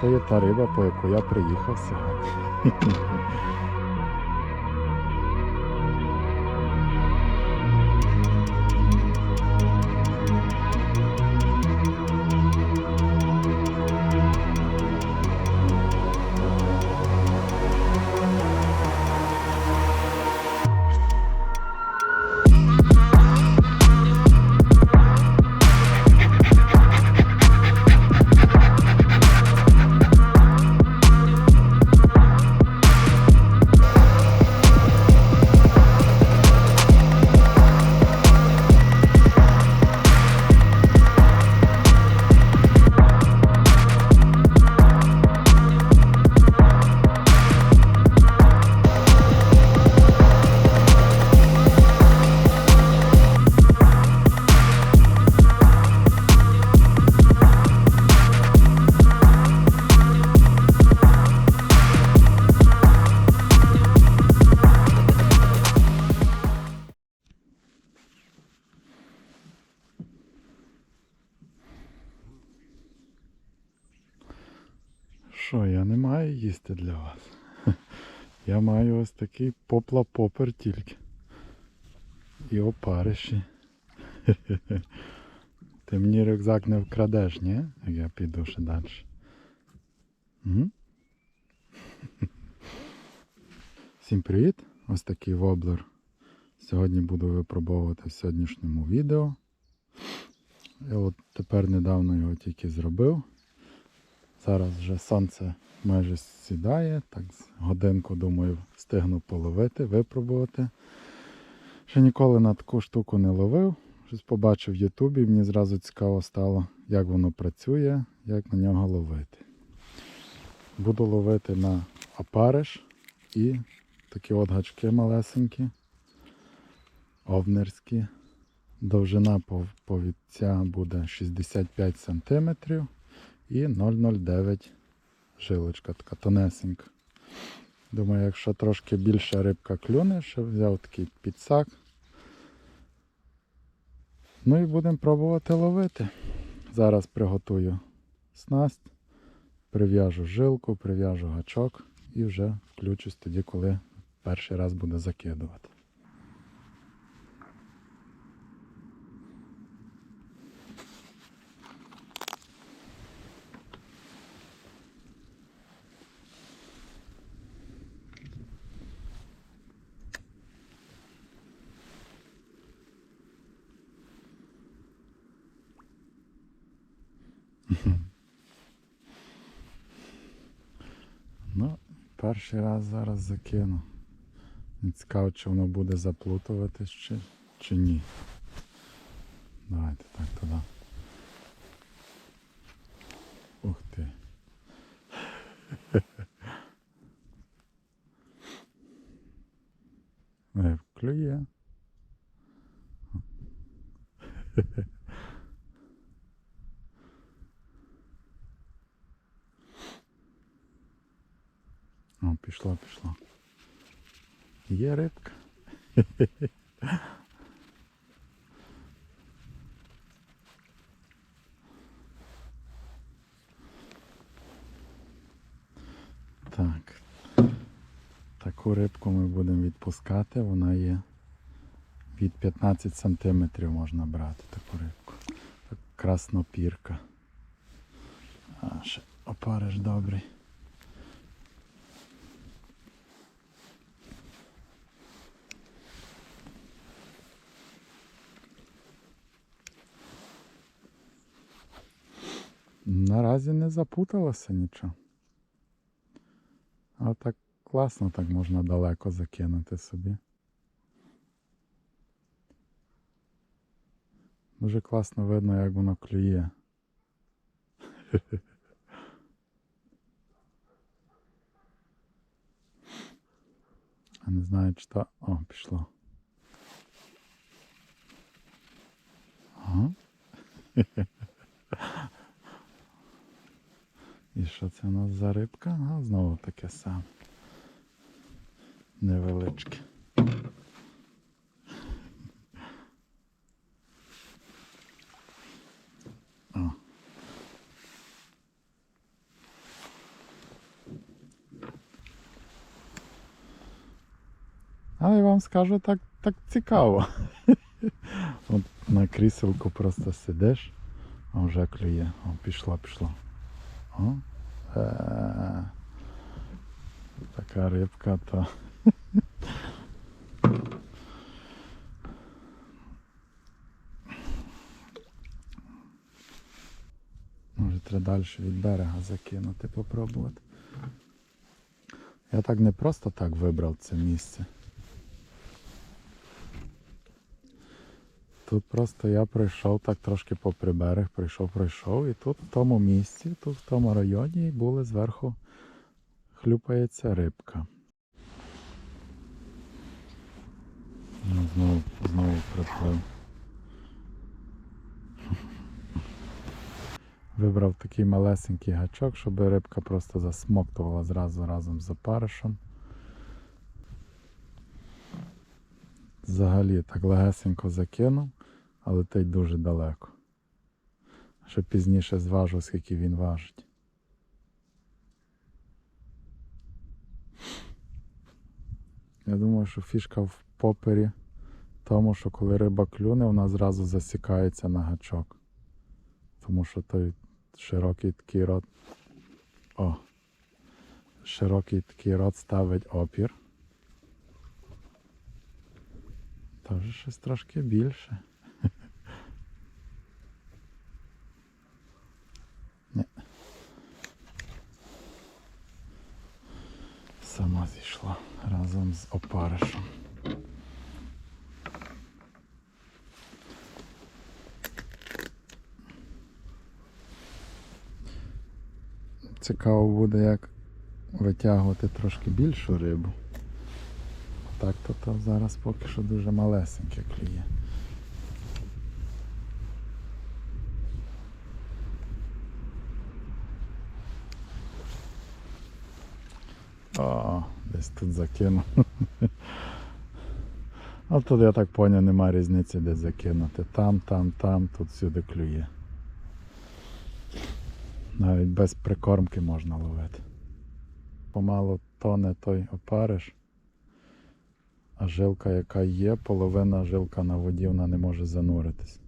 То є та риба, по яку я приїхав сьогодні. Їсти для вас. Я маю ось такий попла попер тільки. І опариші. Ти мені рюкзак не вкрадеш, ні? Я піду ще далі. Всім привіт! Ось такий воблер. Сьогодні буду випробовувати в сьогоднішньому відео. Я от тепер недавно його тільки зробив. Зараз вже сонце майже сідає, так годинку, думаю, встигну половити, випробувати. Ще ніколи на таку штуку не ловив. Щось побачив в Ютубі, мені зразу цікаво стало, як воно працює, як на нього ловити. Буду ловити на опариш і такі от гачки малесенькі, овнерські. Довжина пов- повідця буде 65 см і 0,09 жилочка така тонесенька. Думаю, якщо трошки більша рибка клюне, ще взяв такий підсак. Ну і будемо пробувати ловити. Зараз приготую снасть, прив'яжу жилку, прив'яжу гачок і вже включусь тоді, коли перший раз буде закидувати. Ну, перший раз зараз закину. Цікаво, чи воно буде заплутуватись чи, чи ні. Давайте так туди. Ух ти. Клює. О, пішла, пішла. Є рибка. Так. Таку рибку ми будемо відпускати, вона є від 15 сантиметрів можна брати таку рибку. Так, краснопірка. Опариш добрий. Наразі не запуталося нічого. А так класно так можна далеко закинути собі. Дуже класно видно, як воно клює. А не знаю, чи то... О, пішло. Ага. І що це у нас за рибка? А знову таке саме. Невеличке. Але я вам скажу так так цікаво. От на кріселку просто сидиш, а вже клює. О, пішла, пішла. О, е, така рибка, то. Може треба далі від берега закинути, попробувати. Я так не просто так вибрав це місце. Тут просто я пройшов так трошки попри берег, прийшов, пройшов, і тут в тому місці, тут в тому районі були зверху хлюпається рибка. Ну, знову, знову приплив. Вибрав такий малесенький гачок, щоб рибка просто засмоктувала зразу разом з опаришем. Взагалі так легесенько закинув, а летить дуже далеко. Ще пізніше зважу, скільки він важить. Я думаю, що фішка в попері тому, що коли риба клюне, вона зразу засікається на гачок. Тому що той широкий такий рот. О! Широкий такий рот ставить опір. Та вже щось трошки більше. Сама зійшла разом з опаришем. Цікаво буде, як витягувати трошки більшу рибу. Так, то, то зараз поки що дуже малесеньке клює. О, десь тут закинув. А тут я так поняв, нема різниці де закинути. Там, там, там, тут всюди клює. Навіть без прикормки можна ловити. Помалу тоне той опариш, а жилка, яка є, половина жилка на воді, вона не може зануритись.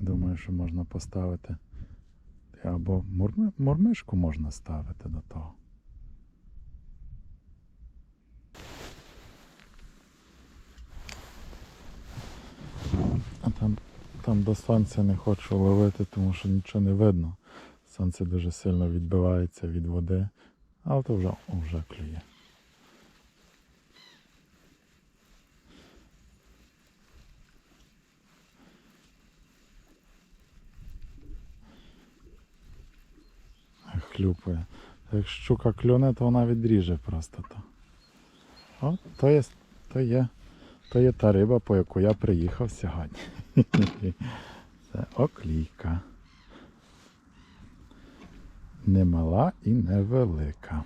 Думаю, що можна поставити. Або мормишку можна ставити до того. А там, там до сонця не хочу ловити, тому що нічого не видно. Сонце дуже сильно відбивається від води, але то вже, вже клює. Хлюпає. Як щука клюне, то вона відріже просто то. О, то є, то є, то є та риба, по яку я приїхав сьогодні. Це оклійка. Не мала і не велика.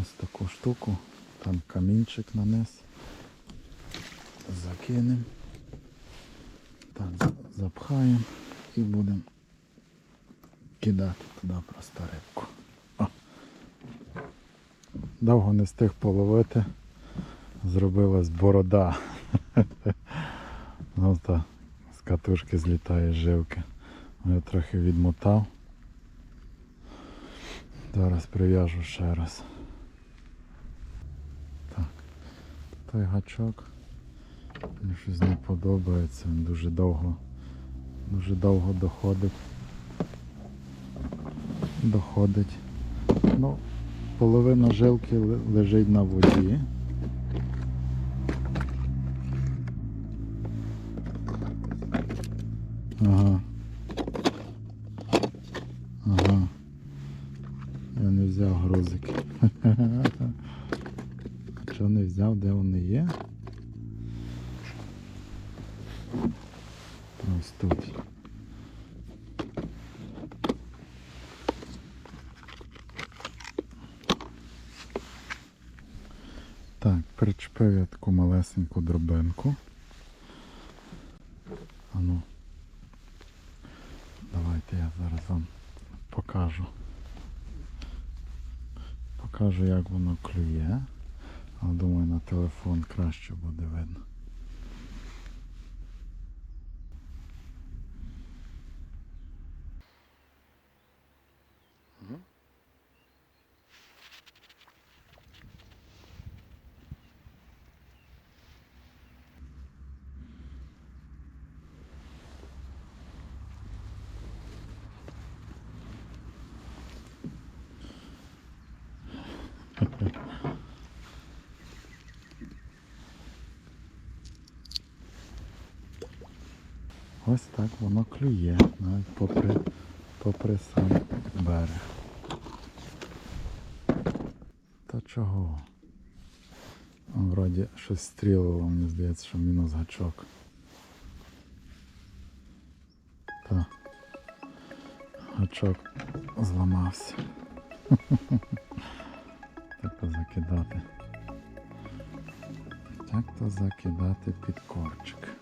Ось таку штуку. Там камінчик нанес. Закинемо. Так, запхаємо і будемо кидати туди просто рибку. О. Довго не встиг половити. Зробилась борода. ну та з катушки злітає жилки. Я трохи відмотав. Зараз прив'яжу ще раз. Так. Той гачок. Мені щось не подобається, він дуже довго, дуже довго доходить. Доходить. Ну, половина жилки лежить на воді. Ага. Ага. Я не взяв грузики. Що не взяв, де вони є? Ось тут. Так, причепив я таку малесеньку дробинку. Ану. Давайте я зараз вам покажу. покажу, як воно клює. Але думаю, на телефон краще буде видно. Ось так воно клює, навіть попри, попри сам берег. Та чого? Вроді щось стрілило, мені здається, що мінус гачок. Та гачок зламався. Так то закидати. Так то закидати під корчик.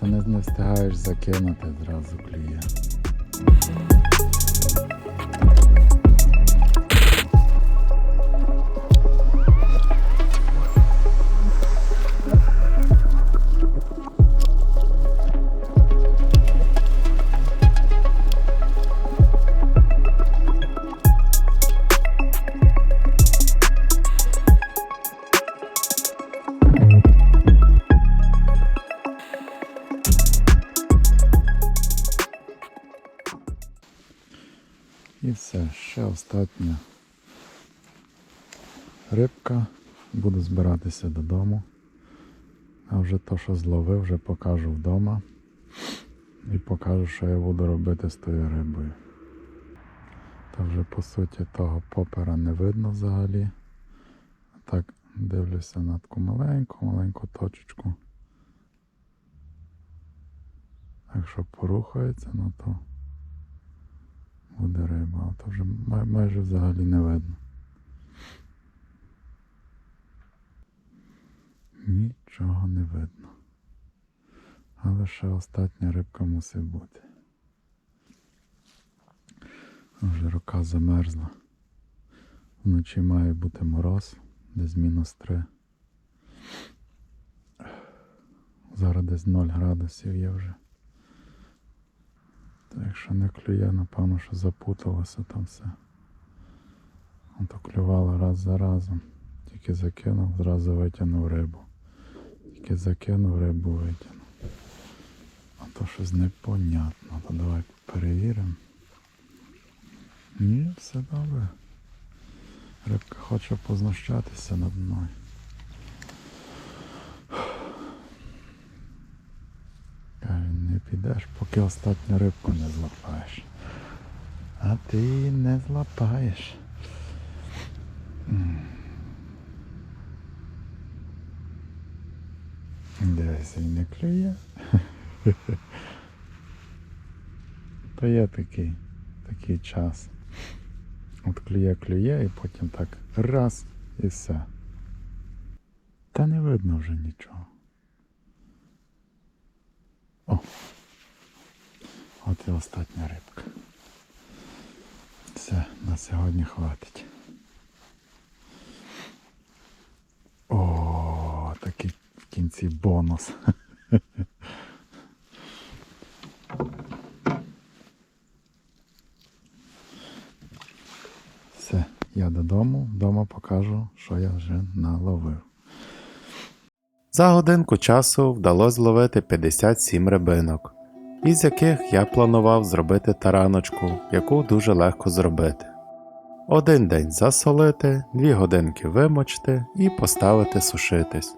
Ти, не, встигаєш закинути, зразу клює. Все, ще остання рибка. Буду збиратися додому. А вже то, що зловив, вже покажу вдома. І покажу, що я буду робити з тою рибою. Та вже по суті того попера не видно взагалі. Так дивлюся на таку маленьку, маленьку точечку. Якщо порухається, ну то буде риба, а то вже май- майже взагалі не видно. Нічого не видно. Але ще остання рибка мусить бути. Вже рука замерзла. Вночі має бути мороз, десь мінус 3. Зараз десь 0 градусів є вже. Якщо не клює, напевно, що запуталося там все. Ото клювало раз за разом. Тільки закинув, зразу витягнув рибу. Тільки закинув рибу, витягнув. А то щось непонятно. То давай перевіримо. Ні, все добре. Рибка хоче познущатися над мною. Каже, не підеш, поки остатню рибку не злапаєш. А ти не злапаєш. М. І не клює. То є такий, такий час. От клює, клює і потім так раз і все. Та не видно вже нічого. От і остання рибка. Все, на сьогодні хватить. О, такий в кінці бонус. Все, я додому, вдома покажу, що я вже наловив. За годинку часу вдалося зловити 57 рибинок. Із яких я планував зробити тараночку, яку дуже легко зробити. Один день засолити, дві годинки вимочити і поставити сушитись.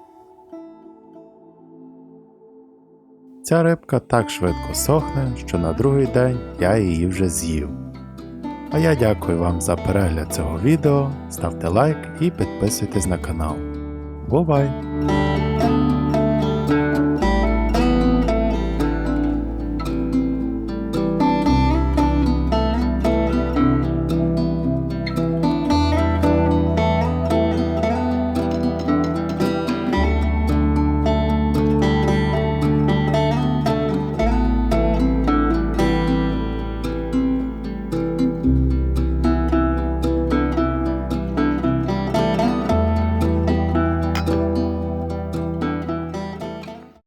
Ця рибка так швидко сохне, що на другий день я її вже з'їв. А я дякую вам за перегляд цього відео, ставте лайк і підписуйтесь на канал. Бувай!